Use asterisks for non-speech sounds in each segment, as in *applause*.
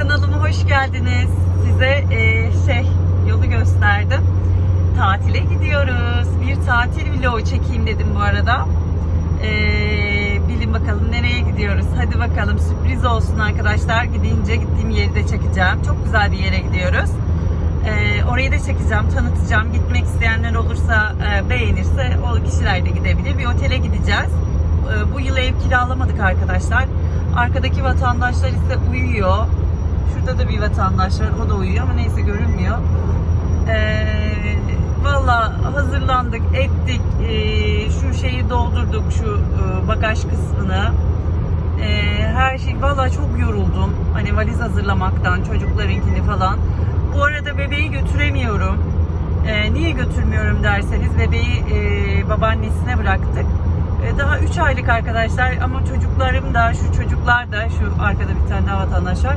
Kanalıma hoş geldiniz. Size e, şey yolu gösterdim. Tatile gidiyoruz. Bir tatil vlogu çekeyim dedim bu arada. E, bilin bakalım nereye gidiyoruz. Hadi bakalım sürpriz olsun arkadaşlar. Gidince gittiğim yeri de çekeceğim. Çok güzel bir yere gidiyoruz. E, orayı da çekeceğim, tanıtacağım. Gitmek isteyenler olursa, e, beğenirse o kişiler de gidebilir. Bir otele gideceğiz. E, bu yıl ev kiralamadık arkadaşlar. Arkadaki vatandaşlar ise uyuyor. Şurada da bir vatandaş var. O da uyuyor ama neyse görünmüyor. Ee, Valla hazırlandık, ettik. Ee, şu şeyi doldurduk, şu e, bagaj kısmını. Ee, her şey, valla çok yoruldum. Hani valiz hazırlamaktan, çocuklarınkini falan. Bu arada bebeği götüremiyorum. Ee, niye götürmüyorum derseniz bebeği e, babaannesine bıraktık. E, Daha 3 aylık arkadaşlar ama çocuklarım da şu çocuklar da şu arkada bir tane daha vatandaş var.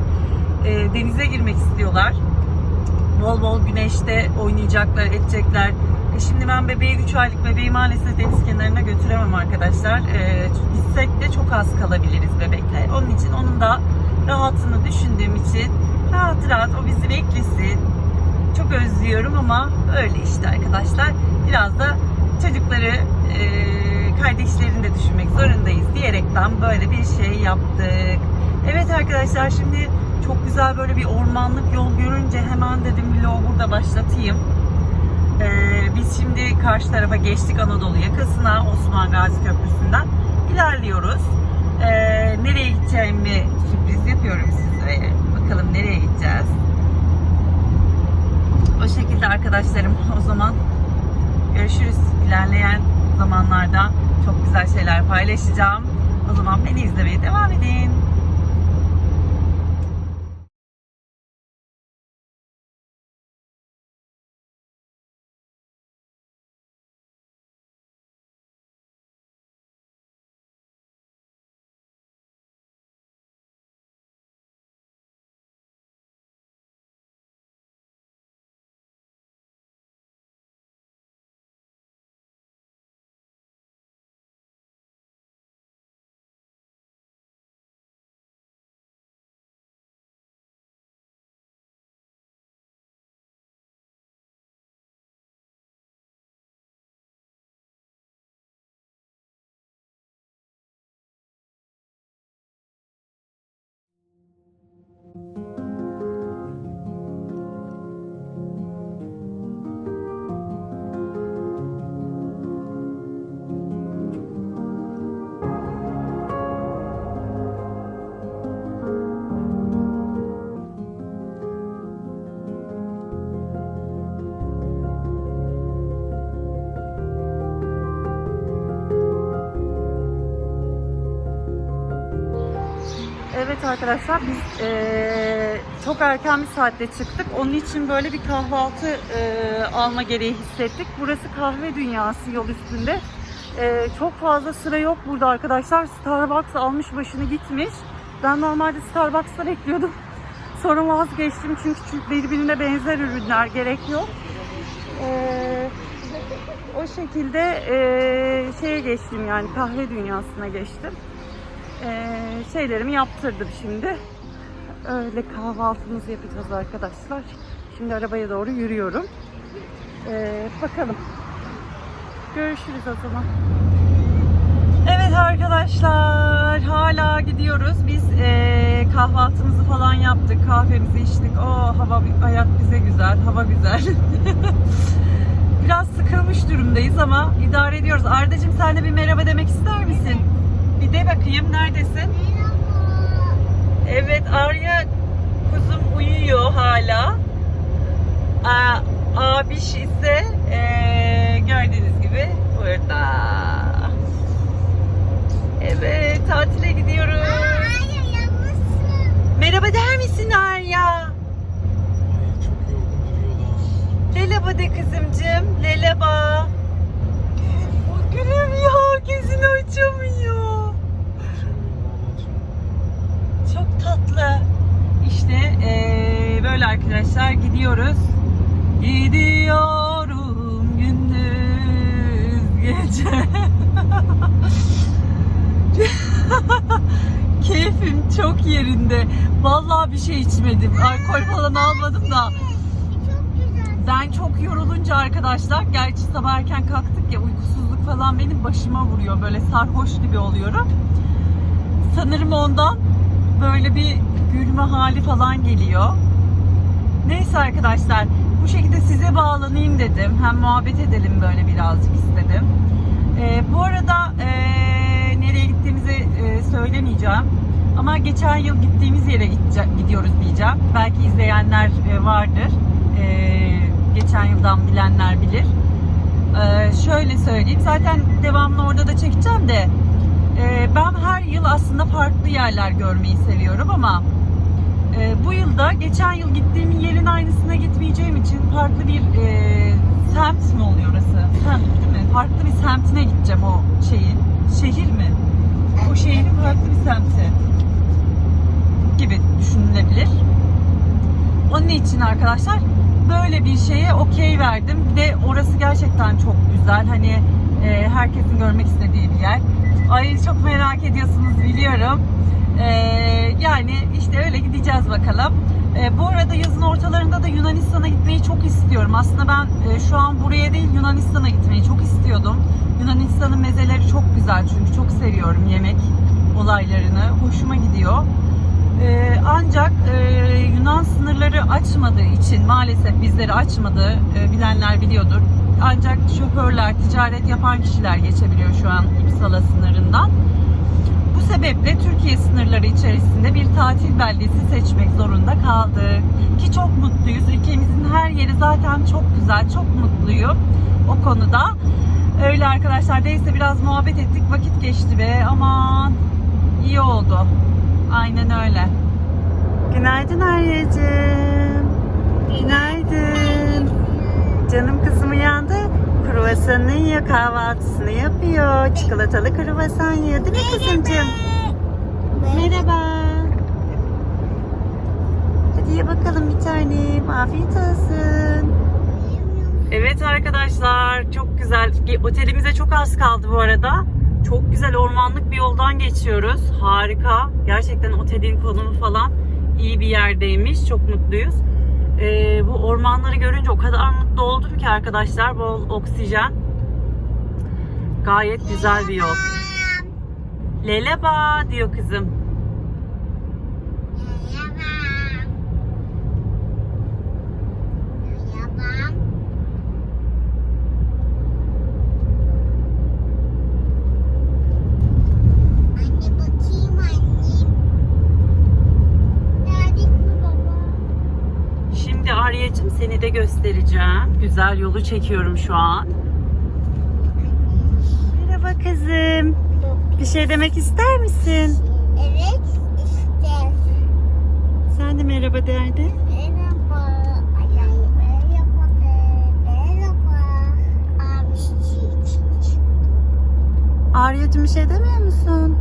E, denize girmek istiyorlar. Bol bol güneşte oynayacaklar, edecekler. E, şimdi ben bebeği 3 aylık bebeği maalesef deniz kenarına götüremem arkadaşlar. E, gitsek de çok az kalabiliriz bebekle. Onun için onun da rahatını düşündüğüm için rahat rahat o bizi beklesin. Çok özlüyorum ama öyle işte arkadaşlar. Biraz da çocukları e, kardeşlerini de düşünmek zorundayız diyerekten böyle bir şey yaptık. Evet arkadaşlar şimdi çok güzel böyle bir ormanlık yol görünce hemen dedim vlogu burada başlatayım. E, biz şimdi karşı tarafa geçtik Anadolu yakasına Osman Gazi Köprüsü'nden ilerliyoruz. E, nereye gideceğimi sürpriz yapıyorum size. Bakalım nereye gideceğiz. O şekilde arkadaşlarım *laughs* o zaman görüşürüz ilerleyen zamanlarda çok güzel şeyler paylaşacağım. O zaman beni izlemeye devam edin. Arkadaşlar biz eee, çok erken bir saatte çıktık. Onun için böyle bir kahvaltı eee, alma gereği hissettik. Burası kahve dünyası yol üstünde. Eee, çok fazla sıra yok burada arkadaşlar. Starbucks almış başını gitmiş. Ben normalde Starbucks'ta bekliyordum. *laughs* Sonra vazgeçtim çünkü birbirine benzer ürünler gerek yok. Eee, o şekilde eee, şeye geçtim yani kahve dünyasına geçtim. Ee, şeylerimi yaptırdım şimdi. Öyle kahvaltımızı yapacağız arkadaşlar. Şimdi arabaya doğru yürüyorum. Ee, bakalım. Görüşürüz o zaman. Evet arkadaşlar hala gidiyoruz. Biz ee, kahvaltımızı falan yaptık. Kahvemizi içtik. O hava hayat bize güzel. Hava güzel. *laughs* Biraz sıkılmış durumdayız ama idare ediyoruz. Ardacığım sen de bir merhaba demek ister misin? Bir de bakayım neredesin? Evet Arya kuzum uyuyor hala. Aa, abiş ise eee, gördüğünüz gibi burada. Evet tatile gidiyoruz. Merhaba der misin Arya? Ay çok yorgun duruyor da. Leleba de kızımcığım. Leleba. Gülüm ya gözünü açamıyor. Açamıyorum vallahi Çok tatlı. İşte eee, böyle arkadaşlar gidiyoruz. Gidiyorum gündüz gece. *laughs* Keyfim çok yerinde. Vallahi bir şey içmedim. Alkol falan almadım da. Ben çok yorulunca arkadaşlar, gerçi sabah erken kalktık ya uykusuzluk falan benim başıma vuruyor. Böyle sarhoş gibi oluyorum. Sanırım ondan böyle bir gülme hali falan geliyor. Neyse arkadaşlar, bu şekilde size bağlanayım dedim. Hem muhabbet edelim böyle birazcık istedim. Ee, bu arada ee, nereye gittiğimizi ee, söylemeyeceğim. Ama geçen yıl gittiğimiz yere gidiyoruz diyeceğim. Belki izleyenler vardır. Ee, geçen yıldan bilenler bilir. Ee, şöyle söyleyeyim. Zaten devamlı orada da çekeceğim de ben her yıl aslında farklı yerler görmeyi seviyorum ama ee, bu yılda geçen yıl gittiğim yerin aynısına gitmeyeceğim için farklı bir e, semt mi oluyor orası? Semt mi? Farklı bir semtine gideceğim o şeyin. Şehir mi? O şehrin farklı bir semti gibi düşünülebilir. Onun için arkadaşlar böyle bir şeye okey verdim. Bir de orası gerçekten çok güzel. Hani e, herkesin görmek istediği bir yer. Ay çok merak ediyorsunuz biliyorum. E, yani işte öyle gideceğiz bakalım. E, bu arada yazın ortalarında da Yunanistan'a gitmeyi çok istiyorum. Aslında ben e, şu an buraya değil Yunanistan'a gitmeyi çok istiyordum. Yunanistan'ın mezeleri çok güzel çünkü çok seviyorum yemek olaylarını. Hoşuma gidiyor. Ee, ancak e, Yunan sınırları açmadığı için maalesef bizleri açmadı e, bilenler biliyordur. Ancak şoförler, ticaret yapan kişiler geçebiliyor şu an İpsala sınırından. Bu sebeple Türkiye sınırları içerisinde bir tatil beldesi seçmek zorunda kaldık. Ki çok mutluyuz. Ülkemizin her yeri zaten çok güzel, çok mutluyum o konuda. Öyle arkadaşlar. Neyse biraz muhabbet ettik. Vakit geçti be. Aman iyi oldu. Aynen öyle. Günaydın Arya'cığım. Günaydın. Canım kızım uyandı. Kruvasanını yiyor, kahvaltısını yapıyor. Çikolatalı kruvasan yiyor değil mi kızımcığım? Merhaba. Hadi ye bakalım bir tanem. Afiyet olsun. Evet arkadaşlar çok güzel. Otelimize çok az kaldı bu arada. Çok güzel ormanlık bir yoldan geçiyoruz. Harika. Gerçekten otelin konumu falan iyi bir yerdeymiş. Çok mutluyuz. Ee, bu ormanları görünce o kadar mutlu oldum ki arkadaşlar. Bol oksijen. Gayet güzel bir yol. Leleba diyor kızım. Anne bakayım annem. Geldik mi baba? Şimdi Arya'cığım seni de göstereceğim. Güzel yolu çekiyorum şu an. Merhaba kızım. Bir şey demek ister misin? Evet işte. Sen de merhaba derdin. Merhaba. Merhaba. Merhaba. Arya'cığım bir şey demiyor musun?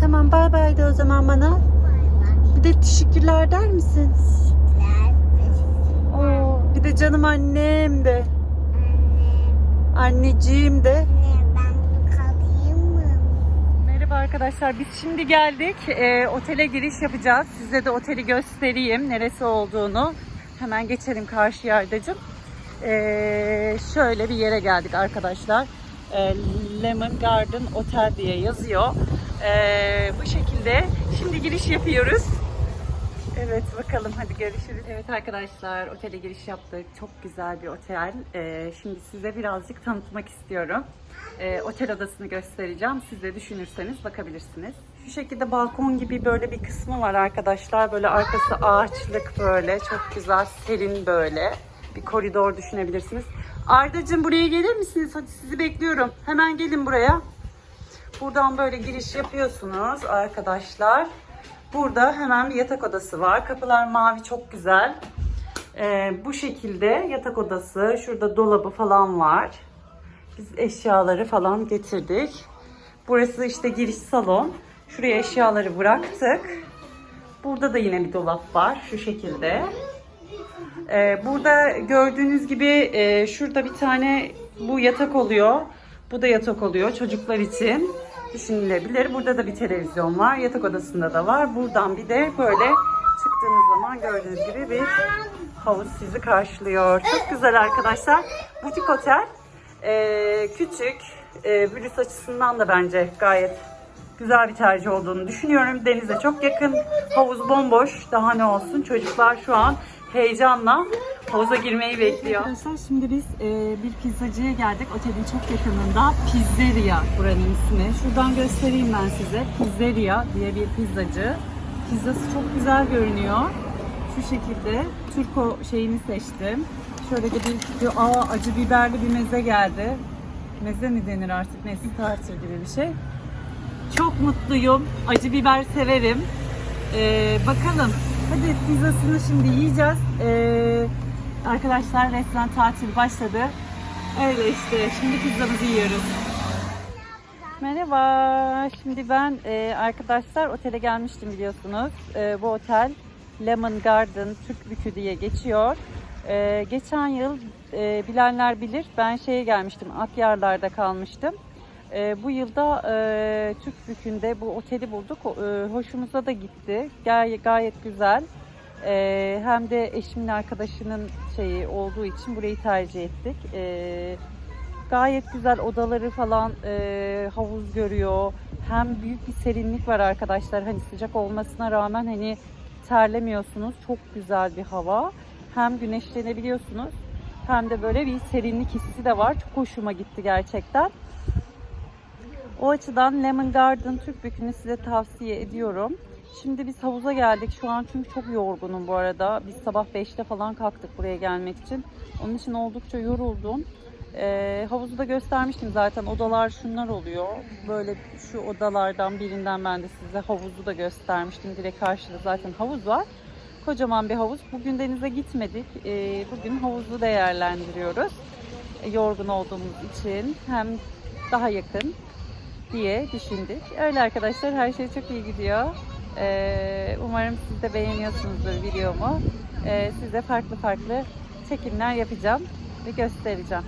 Tamam bay bay de o zaman bana. Bir de teşekkürler der misin? Bir de canım annem de. Anne. Anneciğim de. Merhaba arkadaşlar biz şimdi geldik. Ee, otele giriş yapacağız. Size de oteli göstereyim neresi olduğunu. Hemen geçelim karşı yardacım. Ee, şöyle bir yere geldik arkadaşlar. Ee, Lemon Garden Otel diye yazıyor. Ee, bu şekilde şimdi giriş yapıyoruz Evet bakalım hadi görüşürüz. Evet arkadaşlar otele giriş yaptık. Çok güzel bir otel. Ee, şimdi size birazcık tanıtmak istiyorum. Ee, otel odasını göstereceğim. Siz de düşünürseniz bakabilirsiniz. Şu şekilde balkon gibi böyle bir kısmı var arkadaşlar. Böyle arkası ağaçlık böyle. Çok güzel serin böyle. Bir koridor düşünebilirsiniz. Ardacığım buraya gelir misiniz? Hadi sizi bekliyorum. Hemen gelin buraya. Buradan böyle giriş yapıyorsunuz arkadaşlar. Burada hemen bir yatak odası var. Kapılar mavi çok güzel. Ee, bu şekilde yatak odası. Şurada dolabı falan var. Biz eşyaları falan getirdik. Burası işte giriş salon. Şuraya eşyaları bıraktık. Burada da yine bir dolap var. Şu şekilde. Ee, burada gördüğünüz gibi e, şurada bir tane bu yatak oluyor. Bu da yatak oluyor çocuklar için. Düşünülebilir. Burada da bir televizyon var. Yatak odasında da var. Buradan bir de böyle çıktığınız zaman gördüğünüz gibi bir havuz sizi karşılıyor. Çok güzel arkadaşlar. Butik otel. Ee, küçük. Ee, virüs açısından da bence gayet güzel bir tercih olduğunu düşünüyorum. Denize çok yakın. Havuz bomboş. Daha ne olsun. Çocuklar şu an heyecanla havuza girmeyi bekliyor. Arkadaşlar şimdi biz e, bir pizzacıya geldik. Otelin çok yakınında. Pizzeria buranın ismi. Şuradan göstereyim ben size. Pizzeria diye bir pizzacı. Pizzası çok güzel görünüyor. Şu şekilde turko şeyini seçtim. Şöyle de bir, bir aa, acı biberli bir meze geldi. Meze mi denir artık neyse tartır gibi bir şey. Çok mutluyum. Acı biber severim. Ee, bakalım. Hadi pizzasını şimdi yiyeceğiz. Ee, arkadaşlar restoran tatil başladı. Öyle işte. Şimdi pizzamızı yiyoruz. Merhaba. Şimdi ben e, arkadaşlar otele gelmiştim biliyorsunuz. E, bu otel Lemon Garden Türk Bükü diye geçiyor. E, geçen yıl e, bilenler bilir ben şeye gelmiştim Akyarlar'da kalmıştım. E, bu yılda e, Türk Bükü'nde bu oteli bulduk. E, hoşumuza da gitti. Gay- gayet güzel. E, hem de eşimin arkadaşının şeyi olduğu için burayı tercih ettik. E, gayet güzel odaları falan e, havuz görüyor. Hem büyük bir serinlik var arkadaşlar. Hani sıcak olmasına rağmen hani terlemiyorsunuz. Çok güzel bir hava. Hem güneşlenebiliyorsunuz hem de böyle bir serinlik hissi de var. Çok hoşuma gitti gerçekten. O açıdan Lemon Garden Türk Bükü'nü size tavsiye ediyorum. Şimdi biz havuza geldik. Şu an çünkü çok yorgunum bu arada. Biz sabah 5'te falan kalktık buraya gelmek için. Onun için oldukça yoruldum. Ee, havuzu da göstermiştim zaten. Odalar şunlar oluyor. Böyle şu odalardan birinden ben de size havuzu da göstermiştim. Direkt karşıda zaten havuz var. Kocaman bir havuz. Bugün denize gitmedik. Ee, bugün havuzu değerlendiriyoruz. Ee, yorgun olduğumuz için hem daha yakın diye düşündük. Öyle arkadaşlar her şey çok iyi gidiyor. Ee, umarım siz de beğeniyorsunuzdur videomu. Ee, size farklı farklı çekimler yapacağım ve göstereceğim.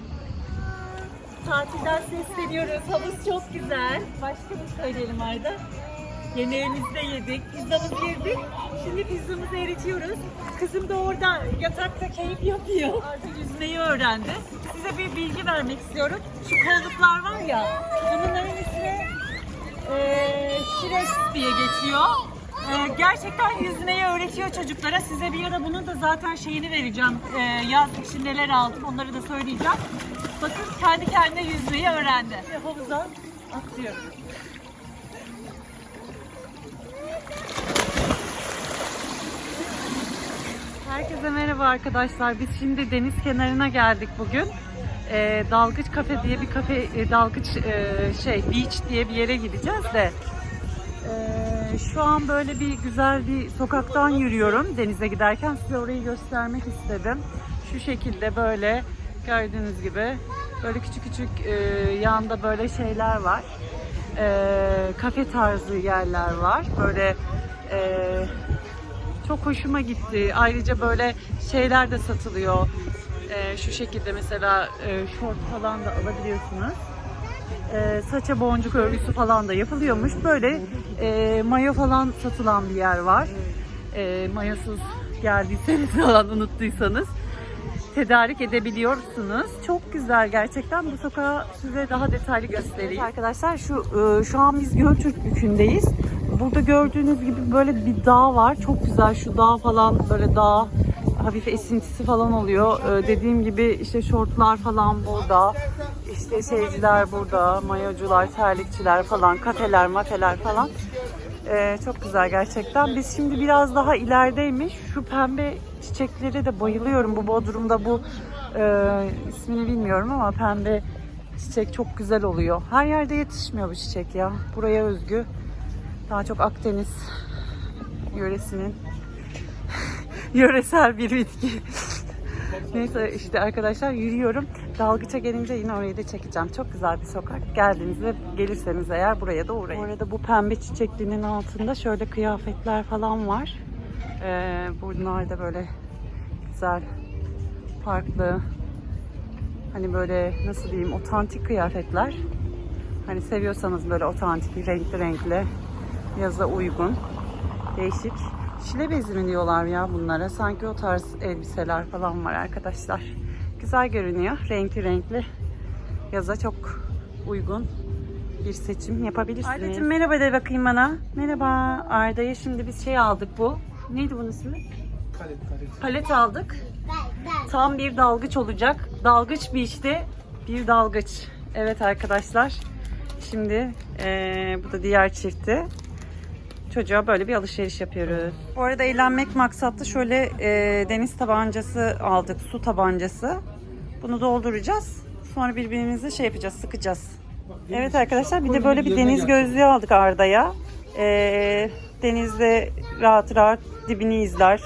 Tatilden sesleniyoruz. Havuz çok güzel. Başka ne söyleyelim Arda? Yemeğimizi de yedik, pizzamızı yedik. Şimdi pizzamızı eritiyoruz. Kızım da orada yatakta keyif yapıyor. Artık yüzmeyi öğrendi. Size bir bilgi vermek istiyorum. Şu kolluklar var ya, bunların ismi eee Şirex diye geçiyor. Eee, gerçekten yüzmeyi öğretiyor çocuklara. Size bir ara bunun da zaten şeyini vereceğim. Eee, yaz için neler aldım onları da söyleyeceğim. Bakın kendi kendine yüzmeyi öğrendi. Havuza atlıyorum. Herkese merhaba arkadaşlar. Biz şimdi deniz kenarına geldik bugün. Ee, Dalgıç Kafe diye bir kafe, e, Dalgıç e, şey beach diye bir yere gideceğiz de. Ee, şu an böyle bir güzel bir sokaktan yürüyorum denize giderken. Size orayı göstermek istedim. Şu şekilde böyle gördüğünüz gibi böyle küçük küçük e, yanda böyle şeyler var. Ee, kafe tarzı yerler var. Böyle e, çok hoşuma gitti. Ayrıca böyle şeyler de satılıyor. Ee, şu şekilde mesela e, şort falan da alabiliyorsunuz. Ee, saça boncuk örgüsü falan da yapılıyormuş. Böyle e, mayo falan satılan bir yer var. E, mayosuz geldiyseniz *laughs* falan unuttuysanız tedarik edebiliyorsunuz. Çok güzel gerçekten. Bu sokağı size daha detaylı göstereyim. arkadaşlar şu e, şu an biz Göltürk Bükü'ndeyiz. Burada gördüğünüz gibi böyle bir dağ var. Çok güzel şu dağ falan böyle dağ hafif esintisi falan oluyor. E, dediğim gibi işte şortlar falan burada. İşte şeyciler burada, mayocular, terlikçiler falan, kafeler, mateler falan. Ee, çok güzel gerçekten. Biz şimdi biraz daha ilerideymiş. Şu pembe çiçekleri de bayılıyorum. Bu Bodrum'da bu e, ismini bilmiyorum ama pembe çiçek çok güzel oluyor. Her yerde yetişmiyor bu çiçek ya. Buraya özgü. Daha çok Akdeniz yöresinin *laughs* yöresel bir bitki. Neyse işte arkadaşlar yürüyorum. Dalgıça gelince yine orayı da çekeceğim. Çok güzel bir sokak. Geldiğinizde gelirseniz eğer buraya da uğrayın. Bu arada bu pembe çiçeklinin altında şöyle kıyafetler falan var. Ee, bunlar da böyle güzel, farklı Hani böyle nasıl diyeyim otantik kıyafetler. Hani seviyorsanız böyle otantik, renkli renkli, yaza uygun, değişik. Şile bezi mi diyorlar ya bunlara? Sanki o tarz elbiseler falan var arkadaşlar. Güzel görünüyor. Renkli renkli. Yaza çok uygun bir seçim yapabilirsiniz. Arda'cığım merhaba de bakayım bana. Merhaba. Arda'ya şimdi biz şey aldık bu. Neydi bunun ismi? Kalet kalet. Palet aldık. Tam bir dalgıç olacak. Dalgıç beach'te bir dalgıç. Evet arkadaşlar. Şimdi eee, bu da diğer çifti. Çocuğa böyle bir alışveriş yapıyoruz. Bu arada eğlenmek maksatlı şöyle eee, deniz tabancası aldık. Su tabancası. Bunu dolduracağız. Sonra birbirimizi şey yapacağız, sıkacağız. Evet arkadaşlar bir de böyle bir deniz gözlüğü aldık Arda'ya. Ee, denizde rahat rahat dibini izler.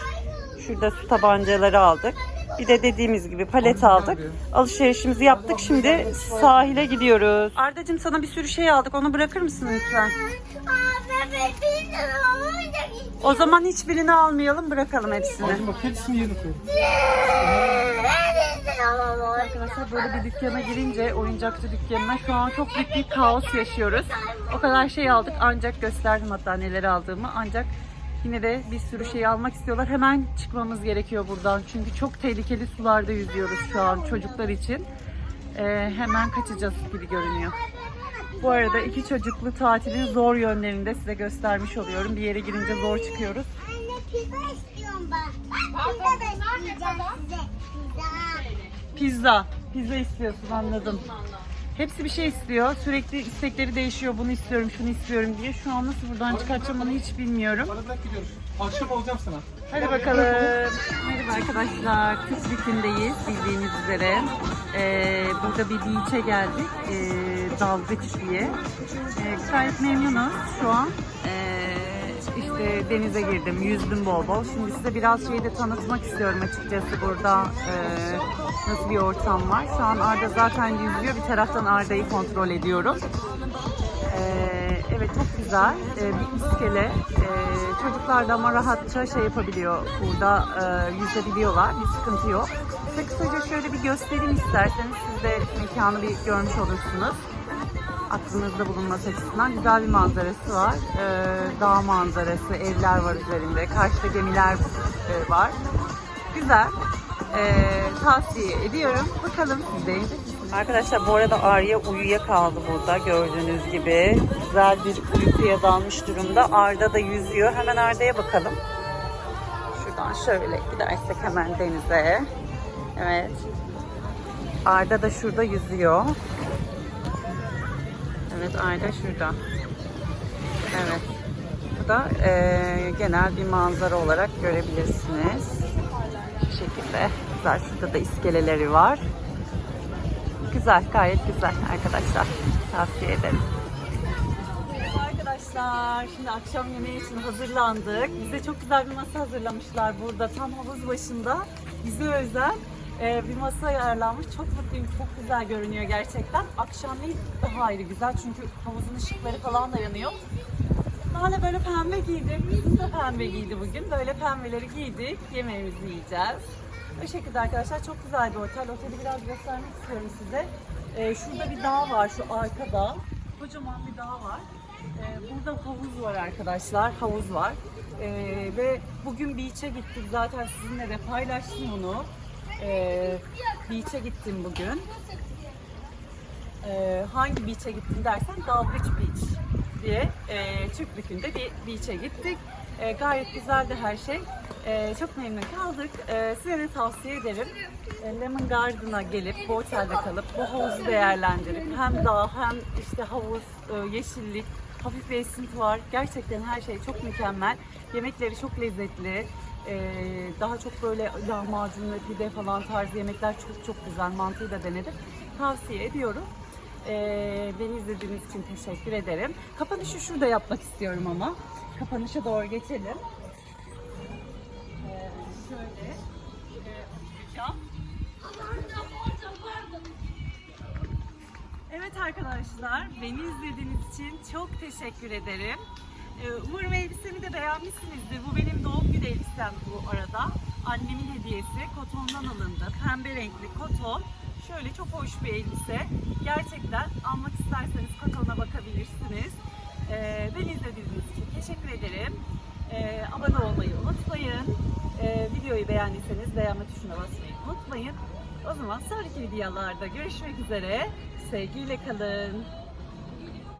Şurada su tabancaları aldık. Bir de dediğimiz gibi palet aldık. Alışverişimizi yaptık. Şimdi sahile gidiyoruz. Arda'cığım sana bir sürü şey aldık. Onu bırakır mısın lütfen? O zaman hiçbirini almayalım. Bırakalım hepsini. Hadi bak hepsini koy. Arkadaşlar böyle bir dükkana girince oyuncakçı dükkanına şu an çok büyük bir kaos yaşıyoruz. O kadar şey aldık ancak gösterdim hatta neler aldığımı ancak yine de bir sürü şey almak istiyorlar. Hemen çıkmamız gerekiyor buradan çünkü çok tehlikeli sularda yüzüyoruz şu an çocuklar için. Ee, hemen kaçacağız gibi görünüyor. Bu arada iki çocuklu tatilin zor yönlerini de size göstermiş oluyorum. Bir yere girince zor çıkıyoruz. Anne pizza istiyorum ben. Pizza da isteyeceğim size. Pizza. Pizza. Pizza istiyorsun anladım. Hepsi bir şey istiyor. Sürekli istekleri değişiyor. Bunu istiyorum, şunu istiyorum diye. Şu an nasıl buradan çıkartacağım onu hiç bilmiyorum. Bana bırak gidiyoruz. Akşam alacağım sana. Hadi bakalım. Merhaba arkadaşlar. Kızılük'ündeyiz bildiğiniz üzere. Ee, burada bir beach'e geldik. Ee, dalgıç diye. Ee, gayet memnunuz şu an. Ee, denize girdim, yüzdüm bol bol. Şimdi size biraz şeyi de tanıtmak istiyorum açıkçası burada ee, nasıl bir ortam var. Şu an Arda zaten yüzüyor. Bir taraftan Arda'yı kontrol ediyorum. Ee, evet çok güzel Ee, bir iskele. Ee, çocuklar da ama rahatça şey yapabiliyor burada e, yüzebiliyorlar bir sıkıntı yok. Size kısaca şöyle bir göstereyim isterseniz siz de mekanı bir görmüş olursunuz. Aklınızda bulunması açısından güzel bir manzarası var. Ee, dağ manzarası, evler var üzerinde, karşıda gemiler e, var. Güzel. Ee, tavsiye ediyorum. Bakalım siz? Arkadaşlar bu arada Arya uyuyakaldı burada gördüğünüz gibi. Güzel bir uykuya dalmış durumda. Arda da yüzüyor. Hemen Arda'ya bakalım. Şuradan şöyle gidersek hemen denize. Evet. Arda da şurada yüzüyor. Evet Arda şurada. Evet. Bu da eee, genel bir manzara olarak görebilirsiniz. Bu şekilde. Güzel. Şurada da iskeleleri var. Güzel, gayet güzel arkadaşlar. Tavsiye ederim. Arkadaşlar, şimdi akşam yemeği için hazırlandık. Bize çok güzel bir masa hazırlamışlar burada tam havuz başında. Bize özel e, bir masa ayarlanmış. Çok mutluyum, çok güzel görünüyor gerçekten. Akşamleyin daha ayrı güzel çünkü havuzun ışıkları falan da yanıyor. Lale böyle pembe giydi. Bizim de pembe giydi bugün. Böyle pembeleri giydik. Yemeğimizi yiyeceğiz. O şekilde arkadaşlar çok güzel bir otel. Oteli biraz göstermek istiyorum size. Ee, şurada bir dağ var şu arkada. Kocaman bir dağ var. Ee, burada havuz var arkadaşlar. Havuz var. Ee, ve bugün beach'e gittik. Zaten sizinle de paylaştım onu. Ee, beach'e gittim bugün. Ee, hangi beach'e gittin dersen Dalgıç Beach diye e, Türklük'ünde bir beach'e gittik. E, gayet güzeldi her şey. E, çok memnun kaldık. E, size de tavsiye ederim. E, Lemon Garden'a gelip bu otelde kalıp bu havuzu değerlendirip hem dağ hem işte havuz, e, yeşillik, hafif bir esinti var. Gerçekten her şey çok mükemmel. Yemekleri çok lezzetli. Ee, daha çok böyle lahmacun ve pide falan tarzı yemekler çok çok güzel. Mantıyı da denedim. Tavsiye ediyorum. Ee, beni izlediğiniz için teşekkür ederim. Kapanışı şurada yapmak istiyorum ama. Kapanışa doğru geçelim. Ee, şöyle e. Evet arkadaşlar, beni izlediğiniz için çok teşekkür ederim. Ee, Umarım elbisemi de beğenmişsinizdir. Bu benim doğum günü elbisem bu arada. Annemin hediyesi. Kotondan alındı. Pembe renkli koton. Şöyle çok hoş bir elbise. Gerçekten almak isterseniz katalona bakabilirsiniz. Ee, beni izlediğiniz için teşekkür ederim. Ee, abone olmayı unutmayın. Ee, videoyu beğendiyseniz beğenme tuşuna basmayı unutmayın. O zaman sonraki videolarda görüşmek üzere. Sevgiyle kalın.